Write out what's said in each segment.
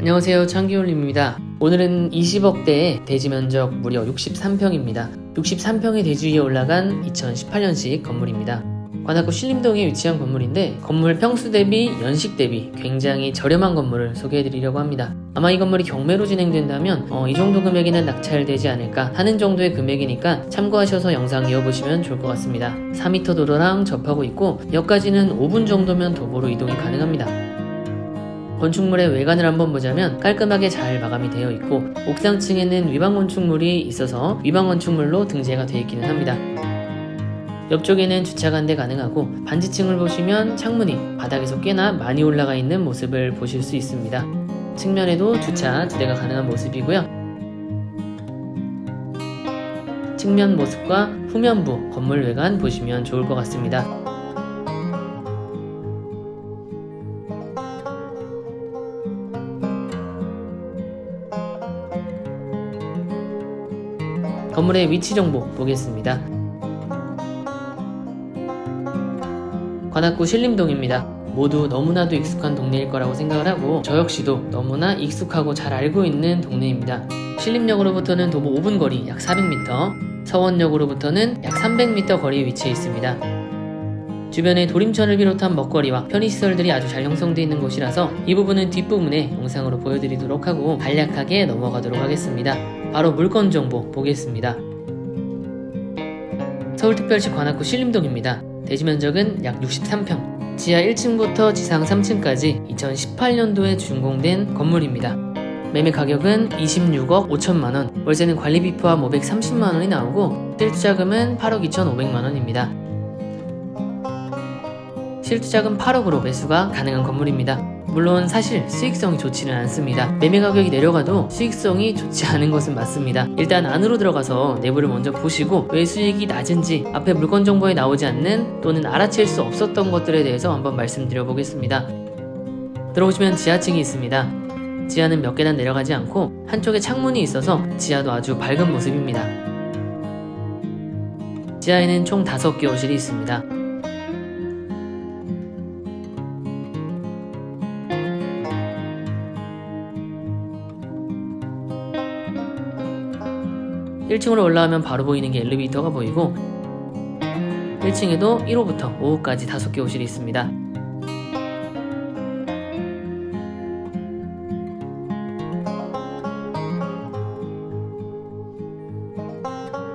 안녕하세요 창기올림입니다. 오늘은 20억대의 대지 면적 무려 63평입니다. 63평의 대지 위에 올라간 2018년식 건물입니다. 관악구 신림동에 위치한 건물인데 건물 평수 대비 연식 대비 굉장히 저렴한 건물을 소개해드리려고 합니다. 아마 이 건물이 경매로 진행된다면 어, 이 정도 금액에는 낙찰되지 않을까 하는 정도의 금액이니까 참고하셔서 영상 이어보시면 좋을 것 같습니다. 4m 도로랑 접하고 있고 역까지는 5분 정도면 도보로 이동이 가능합니다. 건축물의 외관을 한번 보자면 깔끔하게 잘 마감이 되어 있고 옥상층에는 위반 건축물이 있어서 위반 건축물로 등재가 되어 있기는 합니다. 옆쪽에는 주차가 한대 가능하고 반지층을 보시면 창문이 바닥에서 꽤나 많이 올라가 있는 모습을 보실 수 있습니다. 측면에도 주차 두 대가 가능한 모습이고요. 측면 모습과 후면부 건물 외관 보시면 좋을 것 같습니다. 건물의 위치 정보 보겠습니다. 관악구 신림동입니다. 모두 너무나도 익숙한 동네일 거라고 생각을 하고 저 역시도 너무나 익숙하고 잘 알고 있는 동네입니다. 신림역으로부터는 도보 5분 거리 약 400m, 서원역으로부터는 약 300m 거리에 위치해 있습니다. 주변에 도림천을 비롯한 먹거리와 편의시설들이 아주 잘 형성되어 있는 곳이라서 이 부분은 뒷부분에 영상으로 보여드리도록 하고 간략하게 넘어가도록 하겠습니다. 바로 물건 정보 보겠습니다. 서울특별시 관악구 신림동입니다. 대지 면적은 약 63평, 지하 1층부터 지상 3층까지 2018년도에 준공된 건물입니다. 매매 가격은 26억 5천만 원, 월세는 관리비 포함 530만 원이 나오고 실투자금은 8억 2,500만 원입니다. 실투자금 8억으로 매수가 가능한 건물입니다. 물론 사실 수익성이 좋지는 않습니다. 매매 가격이 내려가도 수익성이 좋지 않은 것은 맞습니다. 일단 안으로 들어가서 내부를 먼저 보시고 왜 수익이 낮은지 앞에 물건 정보에 나오지 않는 또는 알아챌 수 없었던 것들에 대해서 한번 말씀드려 보겠습니다. 들어오시면 지하층이 있습니다. 지하는 몇 계단 내려가지 않고 한쪽에 창문이 있어서 지하도 아주 밝은 모습입니다. 지하에는 총 5개 호실이 있습니다. 1층으로 올라가면 바로 보이는 게 엘리베이터가 보이고 1층에도 1호부터 5호까지 5개 호실이 있습니다.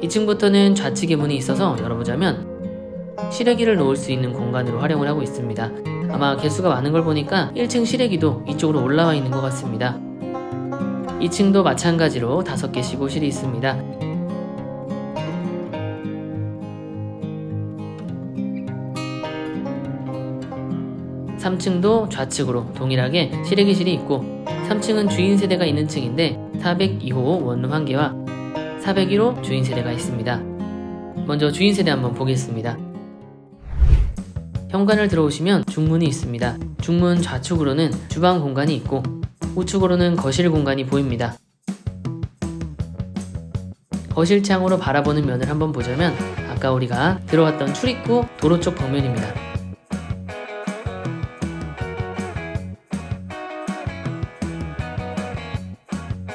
이층부터는 좌측에 문이 있어서 열어보자면 실외기를 놓을 수 있는 공간으로 활용을 하고 있습니다. 아마 개수가 많은 걸 보니까 1층 실외기도 이쪽으로 올라와 있는 것 같습니다. 2층도 마찬가지로 5개씩 호실이 있습니다. 삼층도 좌측으로 동일하게 실외기실이 있고 3층은 주인 세대가 있는 층인데 402호 원룸 한 개와 401호 주인 세대가 있습니다. 먼저 주인 세대 한번 보겠습니다. 현관을 들어오시면 중문이 있습니다. 중문 좌측으로는 주방 공간이 있고 우측으로는 거실 공간이 보입니다. 거실 창으로 바라보는 면을 한번 보자면 아까 우리가 들어왔던 출입구 도로 쪽 벽면입니다.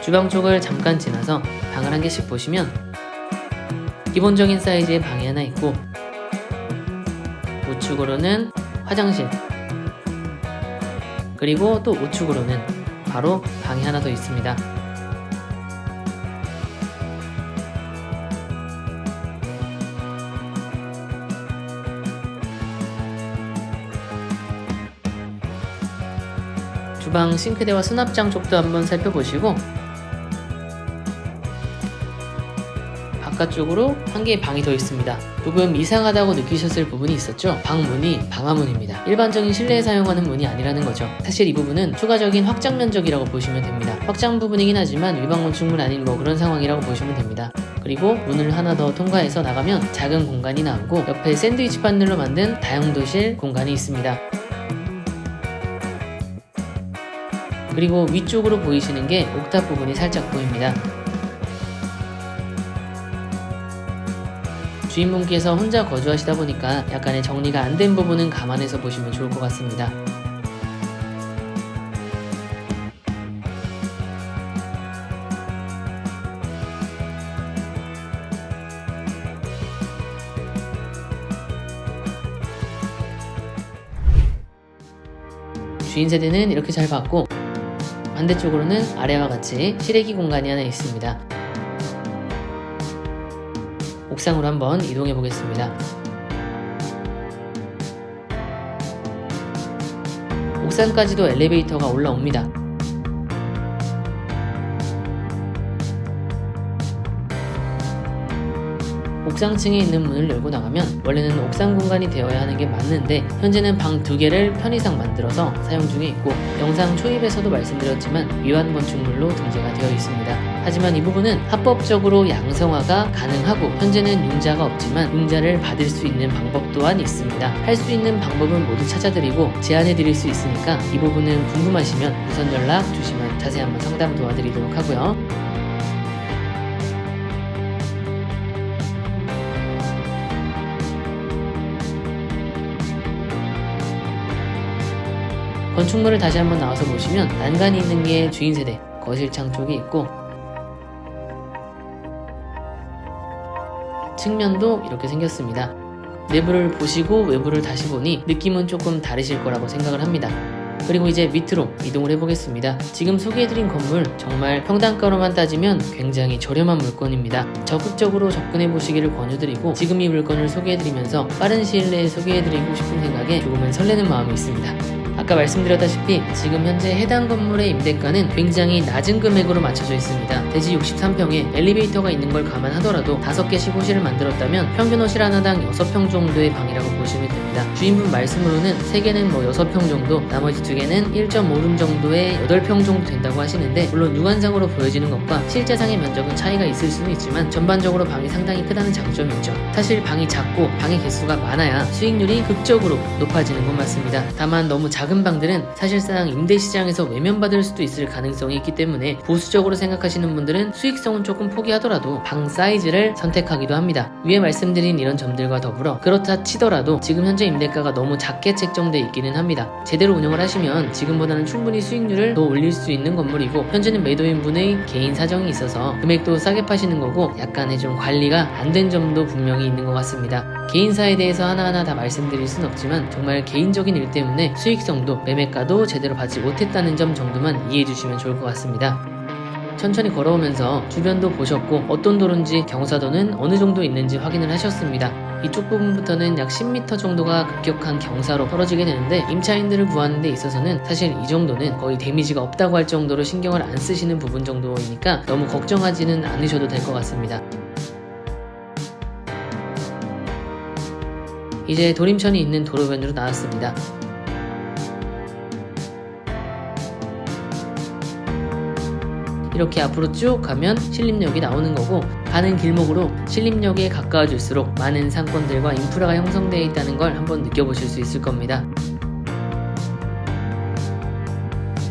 주방 쪽을 잠깐 지나서 방을 한 개씩 보시면 기본적인 사이즈의 방이 하나 있고 우측으로는 화장실 그리고 또 우측으로는 바로 방이 하나 더 있습니다. 주방 싱크대와 수납장 쪽도 한번 살펴보시고 바깥쪽으로 한 개의 방이 더 있습니다. 조금 이상하다고 느끼셨을 부분이 있었죠? 방 문이 방화문입니다. 일반적인 실내에 사용하는 문이 아니라는 거죠. 사실 이 부분은 추가적인 확장 면적이라고 보시면 됩니다. 확장 부분이긴 하지만 위반 건축물 아닌 뭐 그런 상황이라고 보시면 됩니다. 그리고 문을 하나 더 통과해서 나가면 작은 공간이 나오고 옆에 샌드위치 판넬로 만든 다용도실 공간이 있습니다. 그리고 위쪽으로 보이시는 게 옥탑 부분이 살짝 보입니다. 주인분께서 혼자 거주하시다 보니까 약간의 정리가 안 된 부분은 감안해서 보시면 좋을 것 같습니다. 주인 세대는 이렇게 잘 봤고 반대쪽으로는 아래와 같이 실외기 공간이 하나 있습니다. 옥상으로 한번 이동해 보겠습니다. 옥상까지도 엘리베이터가 올라옵니다. 옥상층에 있는 문을 열고 나가면 원래는 옥상 공간이 되어야 하는 게 맞는데 현재는 방 두 개를 편의상 만들어서 사용 중에 있고 영상 초입에서도 말씀드렸지만 위완 건축물로 등재가 되어 있습니다. 하지만 이 부분은 합법적으로 양성화가 가능하고 현재는 융자가 없지만 융자를 받을 수 있는 방법 또한 있습니다. 할 수 있는 방법은 모두 찾아드리고 제안해 드릴 수 있으니까 이 부분은 궁금하시면 우선 연락 주시면 자세히 한번 상담 도와드리도록 하고요. 건축물을 다시 한번 나와서 보시면 난간이 있는 게 주인 세대 거실창 쪽에 있고 측면도 이렇게 생겼습니다. 내부를 보시고 외부를 다시 보니 느낌은 조금 다르실 거라고 생각을 합니다. 그리고 이제 밑으로 이동을 해보겠습니다. 지금 소개해드린 건물 정말 평당가로만 따지면 굉장히 저렴한 물건입니다. 적극적으로 접근해보시기를 권유드리고 지금 이 물건을 소개해드리면서 빠른 시일 내에 소개해드리고 싶은 생각에 조금은 설레는 마음이 있습니다. 아까 말씀드렸다시피 지금 현재 해당 건물의 임대가는 굉장히 낮은 금액으로 맞춰져 있습니다. 대지 63평에 엘리베이터가 있는 걸 감안하더라도 5개 시고실을 만들었다면 평균 호실 하나당 6평 정도의 방이라고 보시면 됩니다. 주인분 말씀으로는 3개는 뭐 6평 정도, 나머지 2개는 1.5룸 정도의 8평 정도 된다고 하시는데 물론 육안상으로 보여지는 것과 실제상의 면적은 차이가 있을 수는 있지만 전반적으로 방이 상당히 크다는 장점이 있죠. 사실 방이 작고 방의 개수가 많아야 수익률이 극적으로 높아지는 건 맞습니다. 다만 너무 작은 방들은 사실상 임대 시장에서 외면받을 수도 있을 가능성이 있기 때문에 보수적으로 생각하시는 분들은 수익성은 조금 포기하더라도 방 사이즈를 선택하기도 합니다. 위에 말씀드린 이런 점들과 더불어 그렇다 치더라도 지금 현재 임대가가 너무 작게 책정돼 있기는 합니다. 제대로 운영을 하시면 지금보다는 충분히 수익률을 더 올릴 수 있는 건물이고 현재는 매도인분의 개인 사정이 있어서 금액도 싸게 파시는 거고 약간의 좀 관리가 안 된 점도 분명히 있는 것 같습니다. 개인사에 대해서 하나하나 다 말씀드릴 순 없지만 정말 개인적인 일 때문에 수익성도 매매가도 제대로 받지 못했다는 점 정도만 이해해 주시면 좋을 것 같습니다. 천천히 걸어오면서 주변도 보셨고 어떤 도로인지 경사도는 어느 정도 있는지 확인을 하셨습니다. 이쪽 부분부터는 약 10m 정도가 급격한 경사로 떨어지게 되는데 임차인들을 구하는 데 있어서는 사실 이 정도는 거의 데미지가 없다고 할 정도로 신경을 안 쓰시는 부분 정도이니까 너무 걱정하지는 않으셔도 될 것 같습니다. 이제 도림천이 있는 도로변으로 나왔습니다. 이렇게 앞으로 쭉 가면 신림역이 나오는 거고 가는 길목으로 신림역에 가까워질수록 많은 상권들과 인프라가 형성되어 있다는 걸 한번 느껴보실 수 있을 겁니다.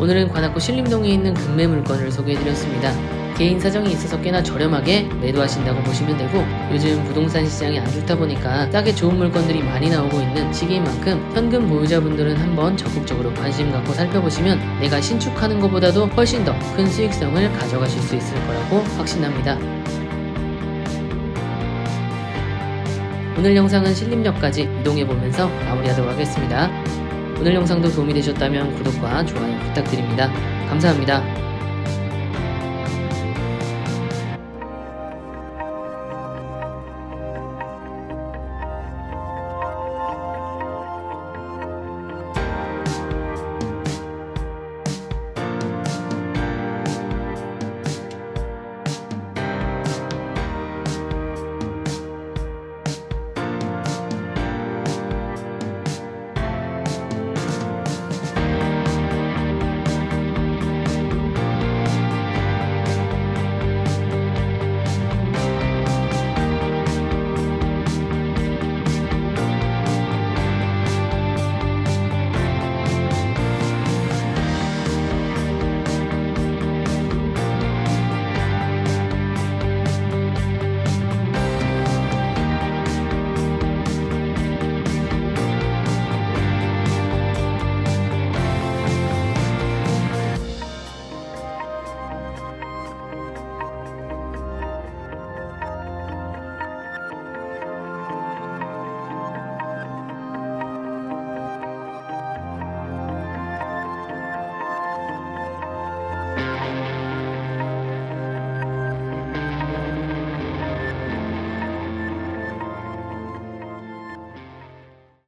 오늘은 관악구 신림동에 있는 금매 물건을 소개해드렸습니다. 개인 사정이 있어서 꽤나 저렴하게 매도하신다고 보시면 되고 요즘 부동산 시장이 안 좋다 보니까 싸게 좋은 물건들이 많이 나오고 있는 시기인 만큼 현금 보유자분들은 한번 적극적으로 관심 갖고 살펴보시면 내가 신축하는 것보다도 훨씬 더 큰 수익성을 가져가실 수 있을 거라고 확신합니다. 오늘 영상은 신림역까지 이동해보면서 마무리하도록 하겠습니다. 오늘 영상도 도움이 되셨다면 구독과 좋아요 부탁드립니다. 감사합니다.